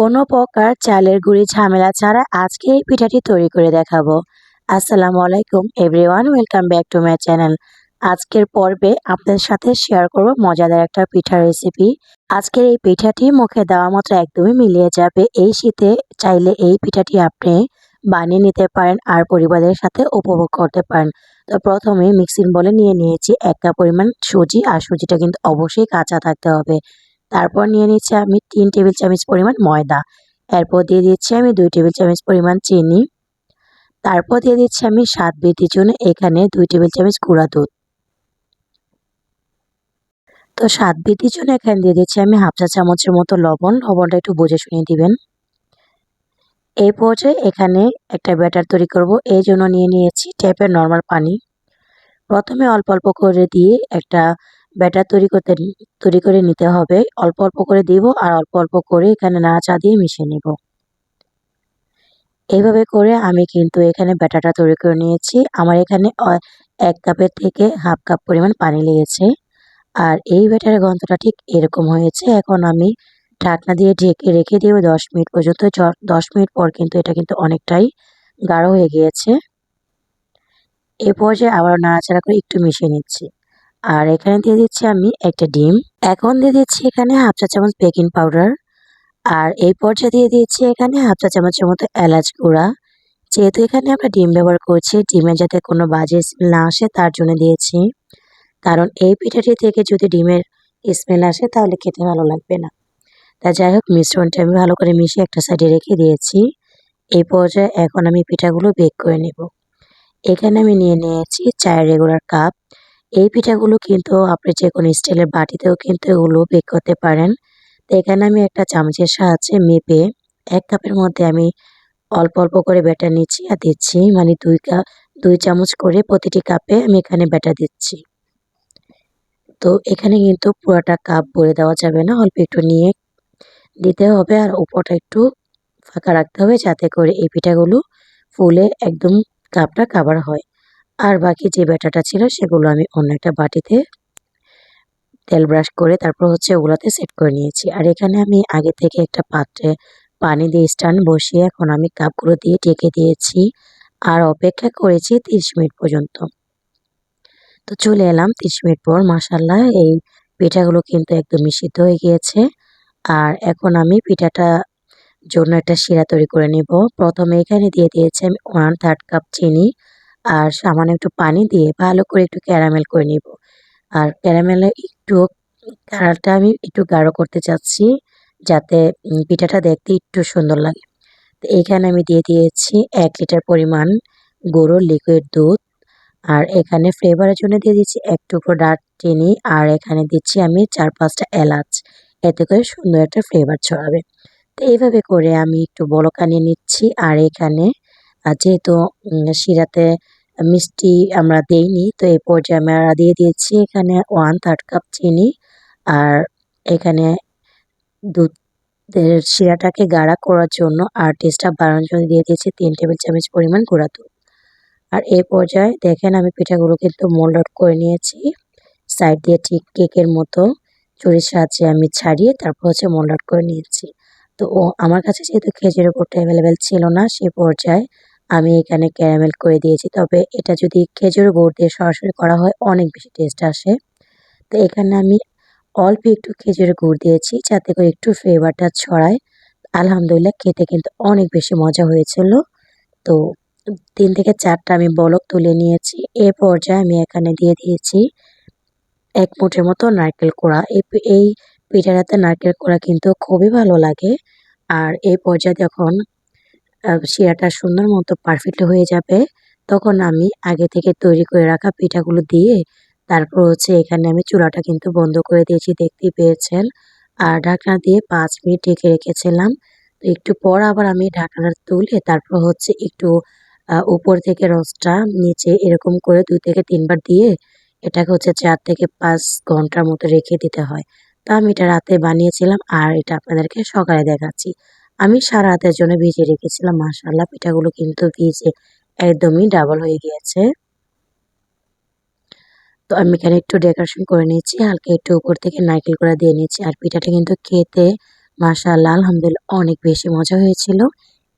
কোনো প্রকার চালের গুঁড়ি ঝামেলা ছাড়া আজকে এই পিঠাটি তৈরি করে দেখাবো। আসসালামু আলাইকুম everyone welcome back to my channel আজকের পর্বে আপনাদের সাথে শেয়ার করব মজাদার একটা পিঠার রেসিপি আজকের এই পিঠাটি মুখে দেওয়া মাত্র একদমই মিলিয়ে যাবে। এই শীতে চাইলে এই পিঠাটি আপনি বানিয়ে নিতে পারেন আর পরিবারের সাথে উপভোগ করতে পারেন। তো প্রথমে মিক্সিং বলে নিয়ে নিয়েছি। এক কাপ পরিমাণ সুজি, আর সুজিটা কিন্তু অবশ্যই কাঁচা থাকতে হবে। তারপর নিয়ে নিচ্ছি আমি তিন টেবিল চামচ পরিমাণ ময়দা। এরপর দিয়ে দিচ্ছি আমি দুই টেবিল চামচ পরিমাণ চিনি। তারপর দিয়ে দিচ্ছি আমি স্বাদ বৃদ্ধির জন্য এখানে দুই টেবিল চামচ গুঁড়া দুধ। তো স্বাদ বৃদ্ধির জন্য এখানে দিয়ে দিচ্ছি আমি হাফ চা চামচের মতো লবণ। লবণটা একটু বুঝে শুনিয়ে দিবেন। এই পর্যায়ে এখানে একটা ব্যাটার তৈরি করব। এই জন্য নিয়ে নিয়েছি ট্যাপের নর্মাল পানি। প্রথমে অল্প অল্প করে দিয়ে একটা ব্যাটার তৈরি করতে তৈরি করে নিতে হবে। অল্প অল্প করে দিব আর অল্প অল্প করে এখানে নাড়া দিয়ে মিশিয়ে নিব। এইভাবে করে আমি কিন্তু এখানে ব্যাটারটা তৈরি করে নিয়েছি। আমার এখানে এক কাপের থেকে হাফ কাপ পরিমাণ পানি লেগেছে। আর এই ব্যাটারের গন্ধটা ঠিক এরকম হয়েছে। এখন আমি ঢাকনা দিয়ে ঢেকে রেখে দিব দশ মিনিট পর্যন্ত দশ মিনিট পর কিন্তু এটা কিন্তু অনেকটাই গাঢ় হয়ে গিয়েছে। এ পর্যায়ে আবার নাড়াচাড়া করে একটু মিশিয়ে নিচ্ছি। আর এখানে দিয়ে দিচ্ছি আমি একটা ডিম। এখন দিয়ে দিচ্ছি এখানে হাফ চা চামচ বেকিং পাউডার। আর এই পর্যায়ে দিয়ে দিচ্ছি এখানে হাফ চা চামচের মতো এলাচ গুঁড়া। যেহেতু এখানে আমরা ডিম ব্যবহার করছি, ডিমে যাতে কোনো বাজে স্মেল না আসে, তার জন্য দিয়েছি। কারণ এই পিঠাটি থেকে যদি ডিমের স্মেল আসে, তাহলে খেতে ভালো লাগবে না। তা যাই হোক, মিশ্রণটা আমি ভালো করে মিশিয়ে একটা সাইডে রেখে দিয়েছি। এই পর্যায়ে এখন আমি পিঠাগুলো বেক করে নেব। এখানে আমি নিয়ে নিয়েছি চায়ের রেগুলার কাপ এই পিঠাগুলো কিন্তু আপনি যে কোনো স্টিলের বাটিতেও কিন্তু এগুলো বেক করতে পারেন। তো এখানে আমি একটা চামচের সাহায্যে মেপে এক কাপের মধ্যে আমি অল্প অল্প করে ব্যাটার নিচ্ছি আর দিচ্ছি। মানে দুই কাপ দুই চামচ করে প্রতিটি কাপে আমি এখানে ব্যাটার দিচ্ছি। তো এখানে কিন্তু পুরোটা কাপ ভরে দেওয়া যাবে না, অল্প একটু নিয়ে দিতে হবে আর উপরটা একটু ফাঁকা রাখতে হবে যাতে করে এই পিঠাগুলো ফুলে একদম কাপটা কাভার হয়। আর বাকি যে ব্যাটাটা ছিল সেগুলো আমি অন্য একটা বাটিতে তেল ব্রাশ করে তারপর হচ্ছে ওগুলোতে সেট করে নিয়েছি। আর এখানে আমি আগে থেকে একটা পাত্রে পানি দিয়ে স্ট্যান্ড বসিয়ে এখন আমি কাপগুলো দিয়ে ঢেকে দিয়েছি আর অপেক্ষা করেছি তিরিশ মিনিট পর্যন্ত। তো চলে এলাম তিরিশ মিনিট পর মাসাল্লাহ এই পিঠাগুলো কিন্তু একদমই সিদ্ধ হয়ে গিয়েছে। আর এখন আমি পিঠাটা জন্য একটা শিরা তৈরি করে নিব। প্রথমে এখানে দিয়ে দিয়েছি আমি ওয়ান থার্ড কাপ চিনি। আর সামান্য একটু পানি দিয়ে ভালো করে একটু ক্যারামেল করে নিব। আর ক্যারামেলে একটু কালারটা আমি একটু গাঢ় করতে চাচ্ছি, যাতে পিঠাটা দেখতে একটু সুন্দর লাগে। তো এখানে আমি দিয়ে দিয়েছি এক লিটার পরিমাণ গরুর লিকুইড দুধ। আর এখানে ফ্লেভারের জন্য দিয়ে দিচ্ছি এক টুকরো চিনি আর এখানে দিচ্ছি আমি চার পাঁচটা এলাচ। এতে করে সুন্দর একটা ফ্লেভার ছড়াবে। তো এইভাবে করে আমি একটু বলক আনিয়ে নিচ্ছি। আর এখানে যেহেতু শিরাতে মিষ্টি আমরা দেইনি, তো এই পর্যায়ে আমি আমরা দিয়ে দিয়েছি এখানে ওয়ান থার্ড কাপ চিনি আর এখানে দুধের শিরাটাকে গাঢ়া করার জন্য আর টেস্টটা বাড়ানোর জন্য দিয়ে দিয়েছি তিন টেবিল চামচ পরিমাণ গুঁড়া দুধ। আর এই পর্যায়ে দেখেন আমি পিঠাগুলো কিন্তু মোল্ড আউট করে নিয়েছি সাইড দিয়ে ঠিক কেকের মতো চুরির সাহায্যে আমি ছাড়িয়ে তারপর হচ্ছে মোল্ড আউট করে নিয়েছি। তো ও, আমার কাছে যেহেতু খেজুরের গুড়টা অ্যাভেলেবেল ছিল না, সে পর্যায়ে আমি এখানে ক্যারামেল করে দিয়েছি। তবে এটা যদি খেজুর গুড় দিয়ে সরাসরি করা হয়, অনেক বেশি টেস্ট আসে। তো এখানে আমি অল্প একটু খেজুরের গুড় দিয়েছি, যাতে করে একটু ফ্লেভারটা ছড়ায়। আলহামদুলিল্লাহ খেতে কিন্তু অনেক বেশি মজা হয়েছিল। তো তিন থেকে চারটা আমি বলক তুলে নিয়েছি। এ পর্যায়ে আমি এখানে দিয়ে দিয়েছি এক মুঠের মতো নারকেল কোড়া। এই পিঠাটাতে নারকেল কোড়া কিন্তু খুবই ভালো লাগে। আর এই পর্যায়ে যখন শিরাটা সুন্দর মতো পারফেক্ট হয়ে যাবে। তখন আমি আগে থেকে তৈরি করে রাখা পিঠাগুলো দিয়ে তারপর হচ্ছে এখানে আমি চুলাটা কিন্তু বন্ধ করে দিয়েছি, দেখতেই পেয়েছেন। আর ঢাকনা দিয়ে পাঁচ মিনিট ঢেকে রেখেছিলাম। তো একটু পর আবার আমি ঢাকনাটা তুলে তারপর হচ্ছে একটু উপর থেকে রসটা নিচে এরকম করে দুই থেকে তিনবার দিয়ে এটাকে হচ্ছে চার থেকে পাঁচ ঘণ্টার মতো রেখে দিতে হয়। তো আমি এটা রাতে বানিয়েছিলাম আর এটা আপনাদেরকে সকালে দেখাচ্ছি। আমি সারা রাতের জন্য ভিজে রেখেছিলাম মাসাল্লাহ পিঠাগুলো কিন্তু ভিজে একদমই ডাবল হয়ে গিয়েছে। তো আমি এখানে একটু ডেকোরেশন করে নিয়েছি, হালকা একটু উপর থেকে নারকেল করে দিয়ে নিয়েছি আর পিঠাটা কিন্তু খেতে, মাশাআল্লাহ, আলহামদুলিল্লাহ, অনেক বেশি মজা হয়েছিল।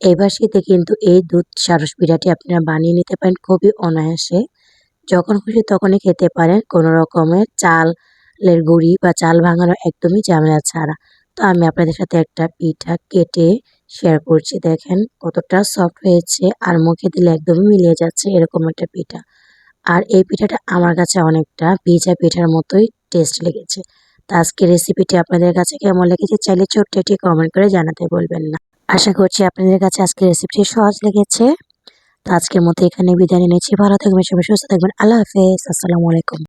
এবার শীতে কিন্তু এই দুধ সারস পিঠাটি আপনারা বানিয়ে নিতে পারেন খুবই অনায়াসে। যখন খুশি তখনই খেতে পারেন, কোনো রকমের চালের গুঁড়ি বা চাল ভাঙানো একদমই ঝামেলা ছাড়া। আমি আপনাদের সাথে একটা পিঠা কেটে শেয়ার করছি। দেখেন কতটা সফট হয়েছে আর মুখে দিলে একদমই মিলিয়ে যাচ্ছে এরকম একটা পিঠা। আর এই পিঠাটা আমার কাছে অনেকটা ভিজা পিঠার মতোই টেস্ট লেগেছে। তা আজকে রেসিপিটি আপনাদের কাছে কেমন লেগেছে চাইলে ছোট্ট একটি কমেন্ট করে জানাতে বলবেন না। আশা করছি আপনাদের কাছে আজকে রেসিপিটি সহজ লেগেছে। তো আজকের মতো এখানে বিদায় নিয়েছি ভালো থাকবেন সবাই, সুস্থ থাকবেন। আল্লাহ হাফেজ। আসসালামু আলাইকুম।